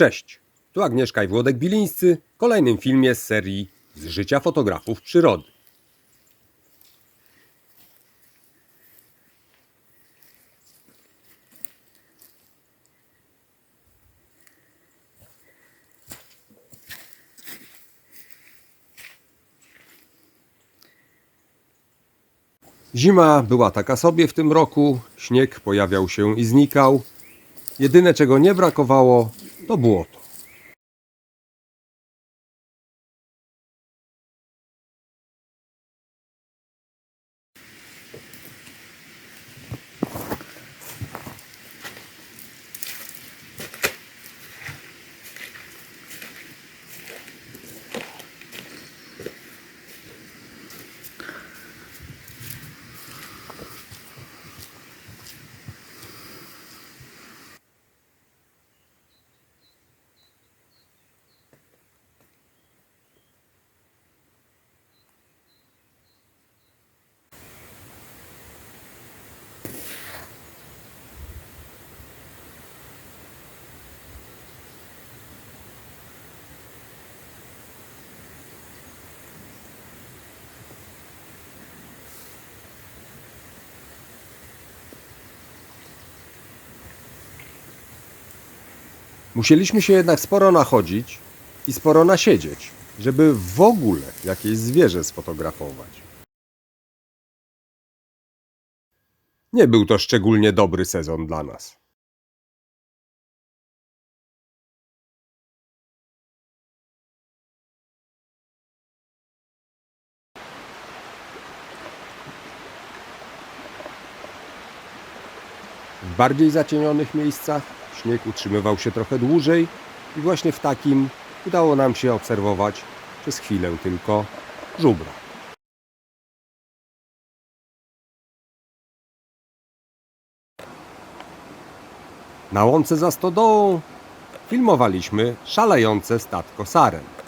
Cześć, tu Agnieszka i Włodek Bilińscy w kolejnym filmie z serii z życia fotografów przyrody. Zima była taka sobie w tym roku, śnieg pojawiał się i znikał. Jedyne czego nie brakowało to błoto. Musieliśmy się jednak sporo nachodzić i sporo nasiedzieć, żeby w ogóle jakieś zwierzę sfotografować. Nie był to szczególnie dobry sezon dla nas. W bardziej zacienionych miejscach śnieg utrzymywał się trochę dłużej i właśnie w takim udało nam się obserwować przez chwilę tylko żubra. Na łące za stodołą filmowaliśmy szalejące statko saren.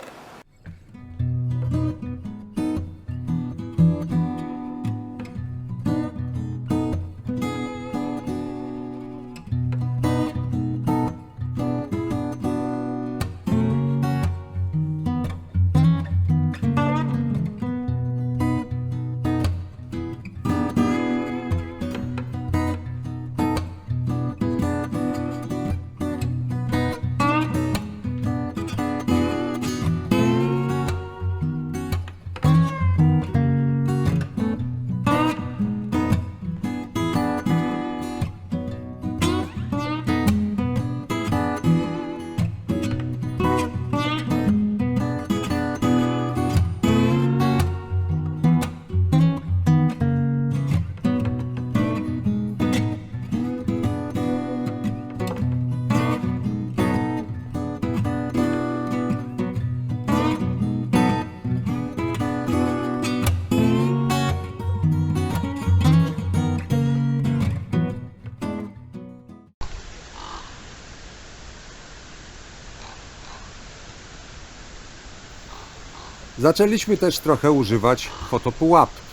Zaczęliśmy też trochę używać fotopułapki.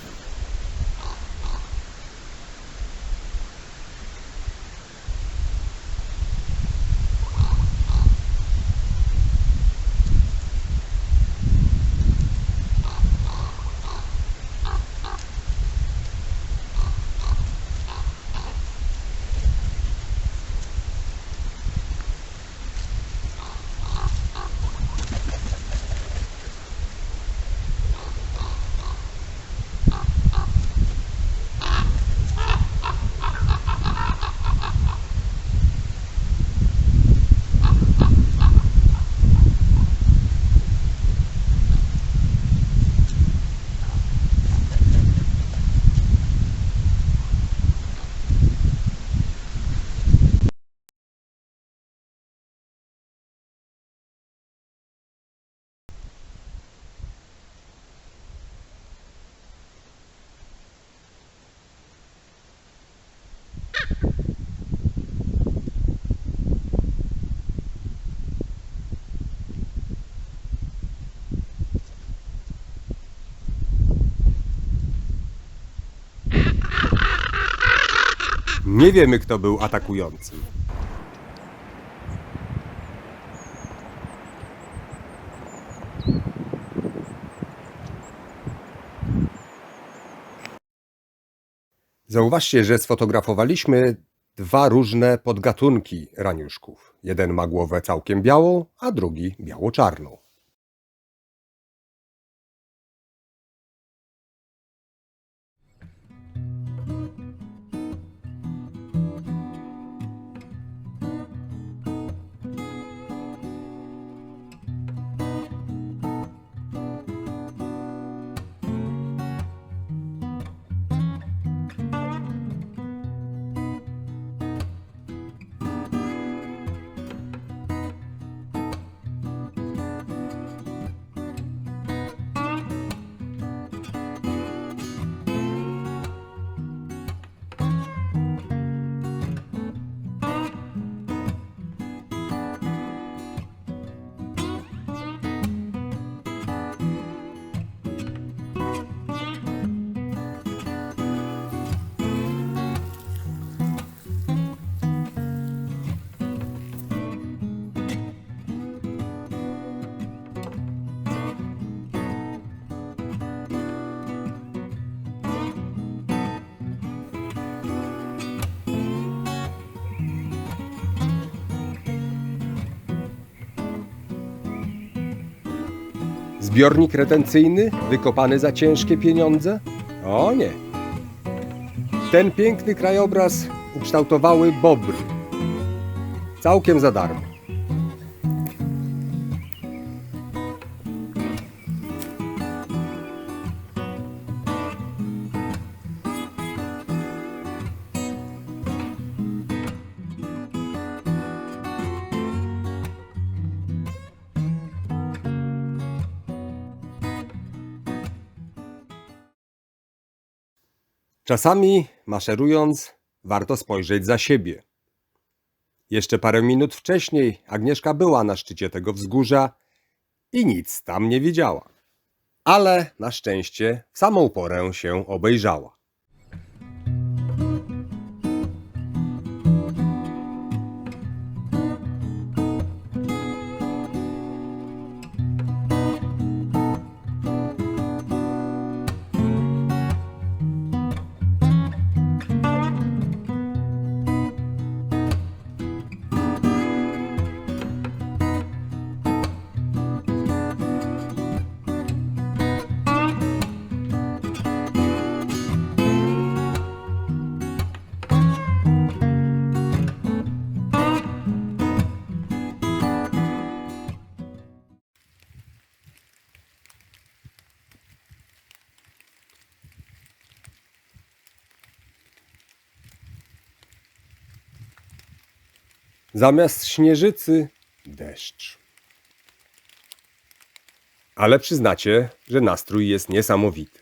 Nie wiemy, kto był atakującym. Zauważcie, że sfotografowaliśmy dwa różne podgatunki raniuszków. Jeden ma głowę całkiem białą, a drugi biało-czarną. Zbiornik retencyjny wykopany za ciężkie pieniądze? O nie. Ten piękny krajobraz ukształtowały bobry. Całkiem za darmo. Czasami, maszerując, warto spojrzeć za siebie. Jeszcze parę minut wcześniej Agnieszka była na szczycie tego wzgórza i nic tam nie widziała. Ale na szczęście w samą porę się obejrzała. Zamiast śnieżycy deszcz. Ale przyznacie, że nastrój jest niesamowity.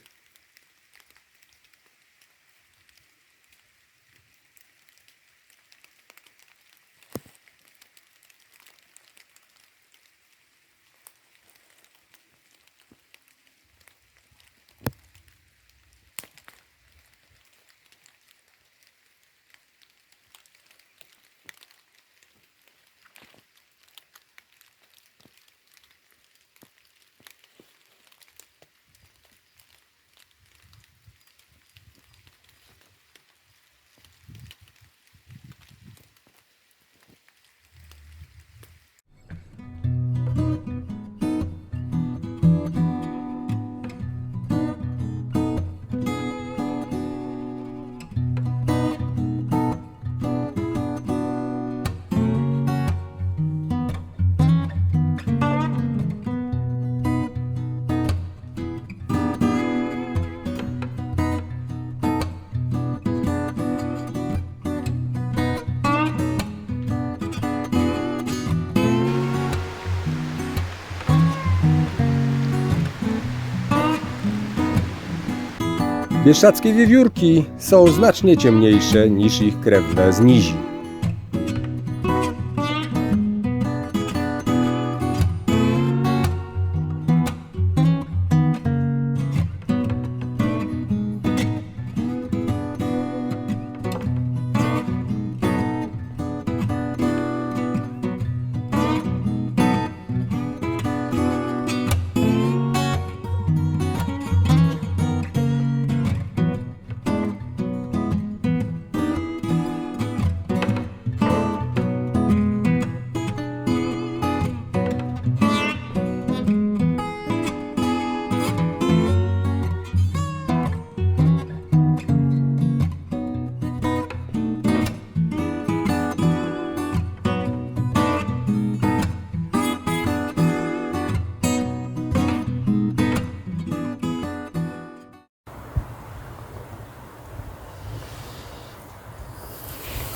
Bieszczackie wiewiórki są znacznie ciemniejsze niż ich krewne z nizi.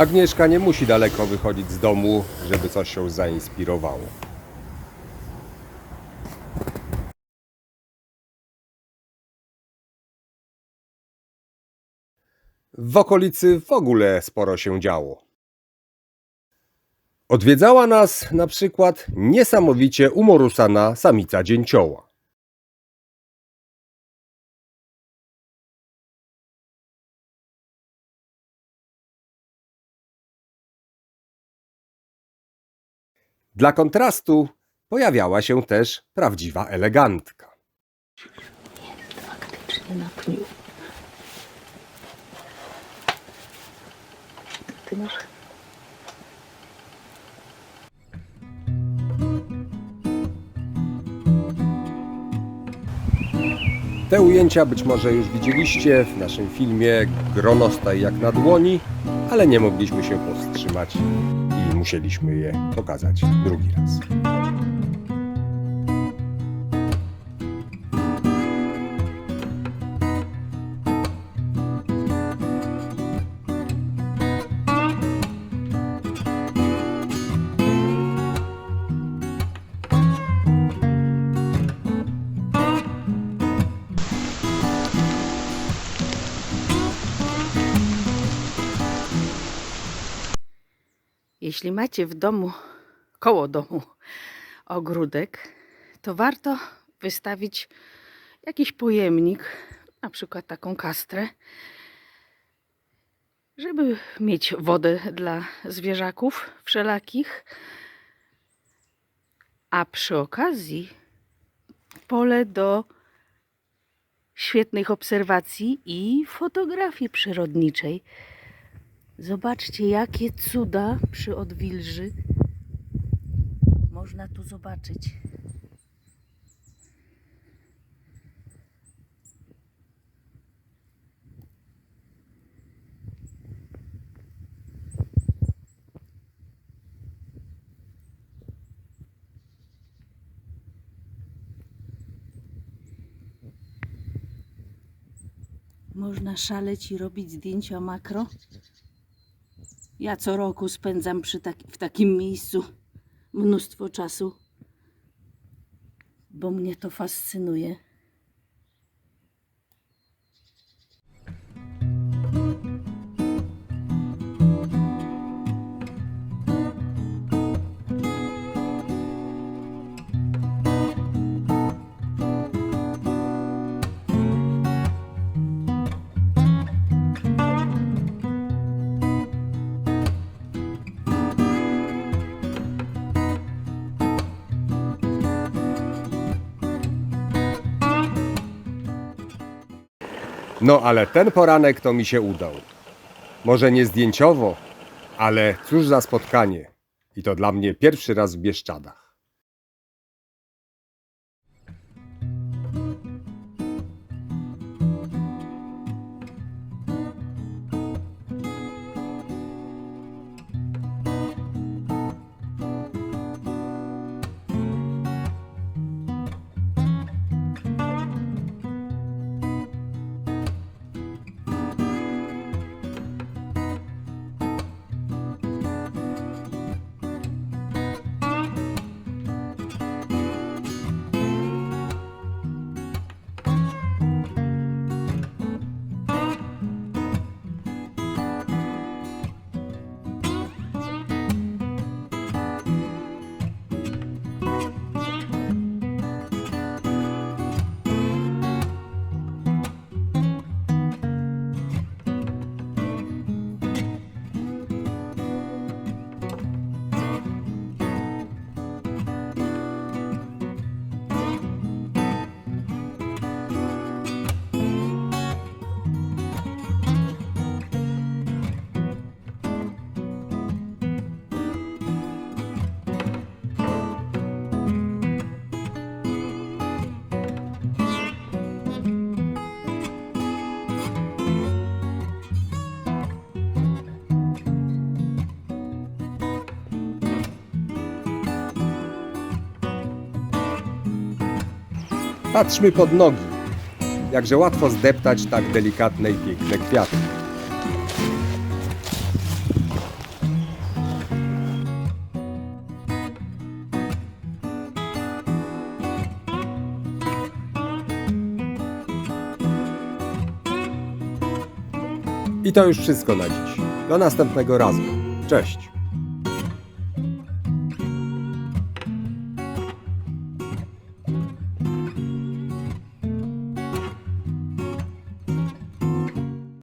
Agnieszka nie musi daleko wychodzić z domu, żeby coś się zainspirowało. W okolicy w ogóle sporo się działo. Odwiedzała nas na przykład niesamowicie umorusana samica dzięcioła. Dla kontrastu pojawiała się też prawdziwa elegantka. Faktycznie na pniu. Ty masz Te ujęcia być może już widzieliście w naszym filmie Gronostaj jak na dłoni, ale nie mogliśmy się powstrzymać musieliśmy je pokazać drugi raz. Jeśli macie w domu, koło domu, ogródek, to warto wystawić jakiś pojemnik, na przykład taką kastrę, żeby mieć wodę dla zwierzaków wszelakich, a przy okazji pole do świetnych obserwacji i fotografii przyrodniczej. Zobaczcie, jakie cuda przy odwilży można tu zobaczyć. Można szaleć i robić zdjęcia makro. Ja co roku spędzam tak, w takim miejscu mnóstwo czasu, bo mnie to fascynuje. No ale ten poranek to mi się udał. Może nie zdjęciowo, ale cóż za spotkanie. I to dla mnie pierwszy raz w Bieszczadach. Patrzmy pod nogi. Jakże łatwo zdeptać tak delikatne i piękne kwiaty. I to już wszystko na dziś. Do następnego razu. Cześć!